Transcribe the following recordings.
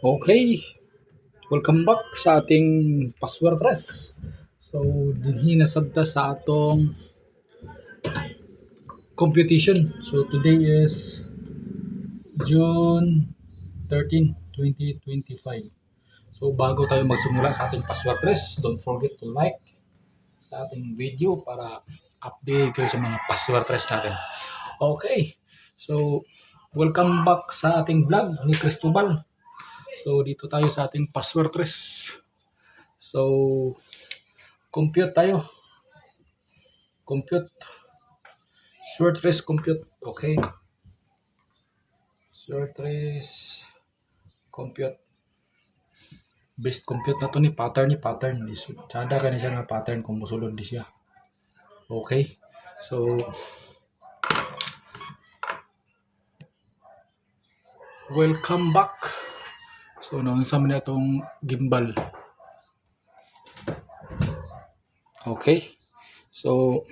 Okay, welcome back sa ating password press. So, dinhi na sadta sa atong computation. So, today is June 13, 2025. So, bago tayo magsimula sa ating password press, don't forget to like sa ating video para update kayo sa mga password press natin. Okay, so welcome back sa ating vlog ni Cristobal. So, dito tayo sa ating password trace. So, compute tayo. Compute. Sword trace compute. Okay. Sword trace compute. Based compute na to ni pattern ni pattern. Tsada ka ni siya pattern kung musulod di siya. Okay. So, welcome back. So, noon sa man itong gimbal. Okay. So,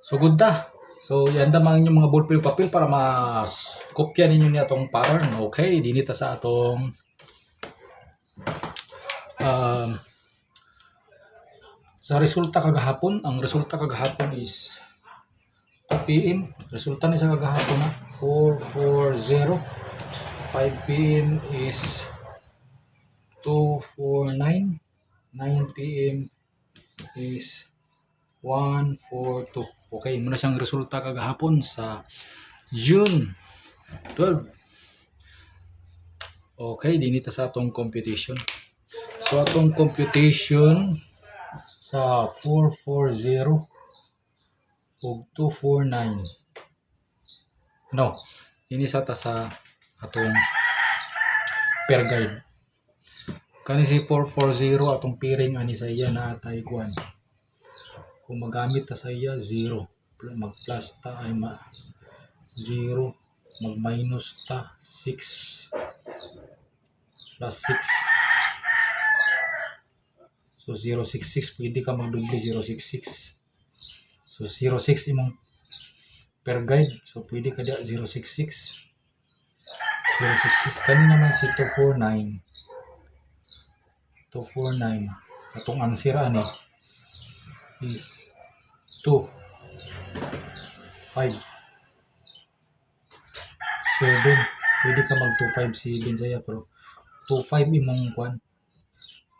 sugod ta. So, yan damang yung mga ballpen papel para mas kopya ninyo niya itong pattern. Okay. Dinita sa atong um, sa resulta kagahapon, ang resulta kagahapon is 2 p.m. Resulta ni sa kagahapon na 440 5 p.m. is 249. 9 p.m. is 142. Okay, muna siyang resulta kagahapon sa June 12. Okay, dinita sa atong computation. So atong computation sa 440 ug 249. No, ini sa ta sa atong per guide. Kani si 440 atong piring ani sa iya na atay kuan. Kung magamit ta sa iya 0, mag plus ta ay ma 0, mag minus ta 6 plus 6. So 066 pwede ka magdubli 066. So 06 imong per guide. So pwede ka dia 066. 066 kani naman si 249 249 atong answer ani is 2 5 7 pwede ka mag 257 saya pero 25 imong kwan.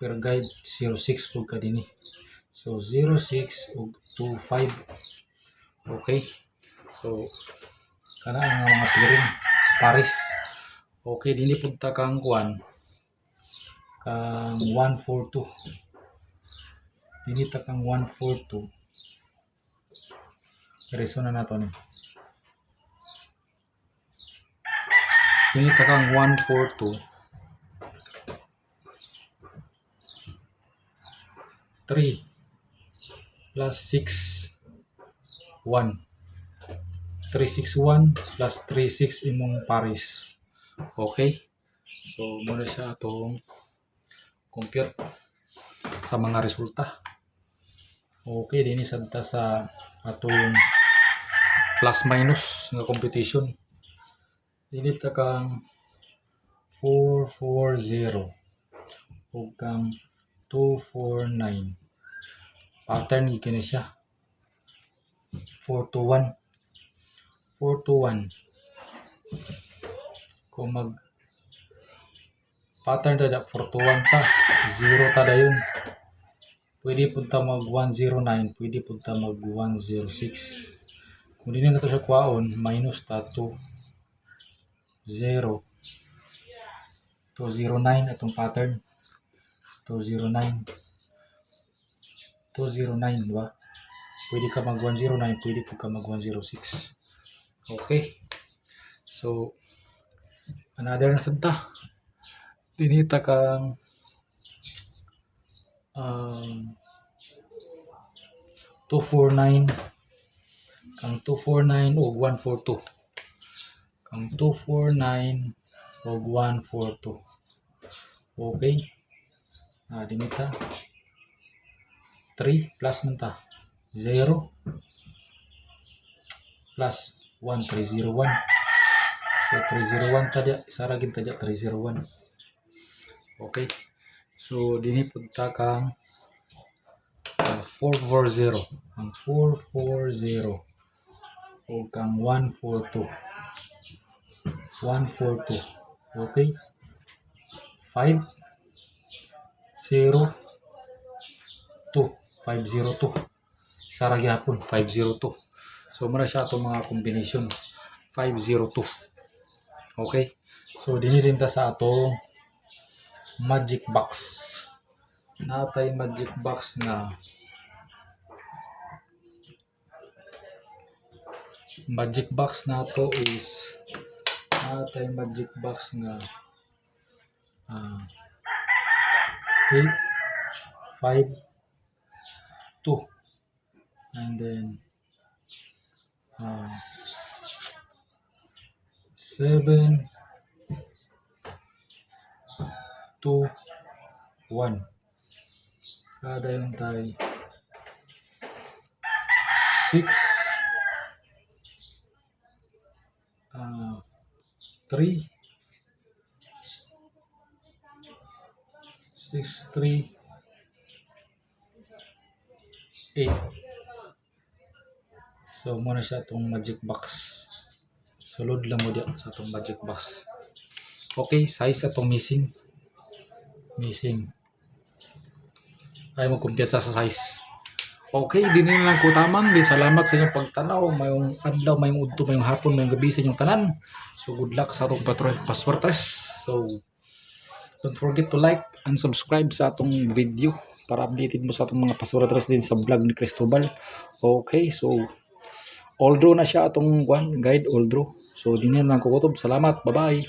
Per guide 06 pug ka dinhi so 06 ug 25 okay. So kana ang mga piring pares okay dinhi pud ta kang kwan kang 142 dinhi ta kang 142 Reso na nato ni. Dinhi ta kang 142 3 plus 6 1 361 plus 36 imong pares okay so muna sa atong compute sa mga resulta. Okay din sabta sa atong plus minus nga computation. Dili ta kang 440 ug kang 249 pattern gi kini siya. 421 421 kung mag pattern tada 421 ta 0 ta dayon pwede punta mag 109 pwede punta mag 106 kung di na to siya kwaon minus ta 2 0 209 atong pattern. 209 209 di ba? Pwede ka mag 109 pwede ka mag 106 okay. So another na sadta dinita kang um, 249 kang 249 o 142 kang 249 o 142 okay. Ah dinita 3 plus man ta 0 plus 1301 so So 301 tadya, isa ra gid tadya 301. Okay. So dinhi punta kang uh, 440. Ang 440 o kang 142. 142. Okay? 5 0 2 502 Sara gyapon 502 so mura siya atong mga combination 502 okay. So dinhi rin ta sa atong magic box. Natay magic box na magic box na to is natay magic box nga ah 8 5 2 and then uh, 7 2 1 kada yung tayo. 6 uh, 3 6 3 8 so muna siya itong magic box sulod lang mo diya sa itong magic box. Okay size atong missing. Missing. Ay mo kumpiyat sa size. Okay din na lang ko tamang. Di salamat sa inyong pagtanaw. Mayong adlaw mayong udto mayong hapon mayong gabi sa inyong tanan. So good luck sa atong patrol password test. So don't forget to like and subscribe sa atong video para updated mo sa atong mga password test din sa vlog ni Cristobal. Okay so draw na siya atong one guide draw so din yan lang kukutob salamat bye bye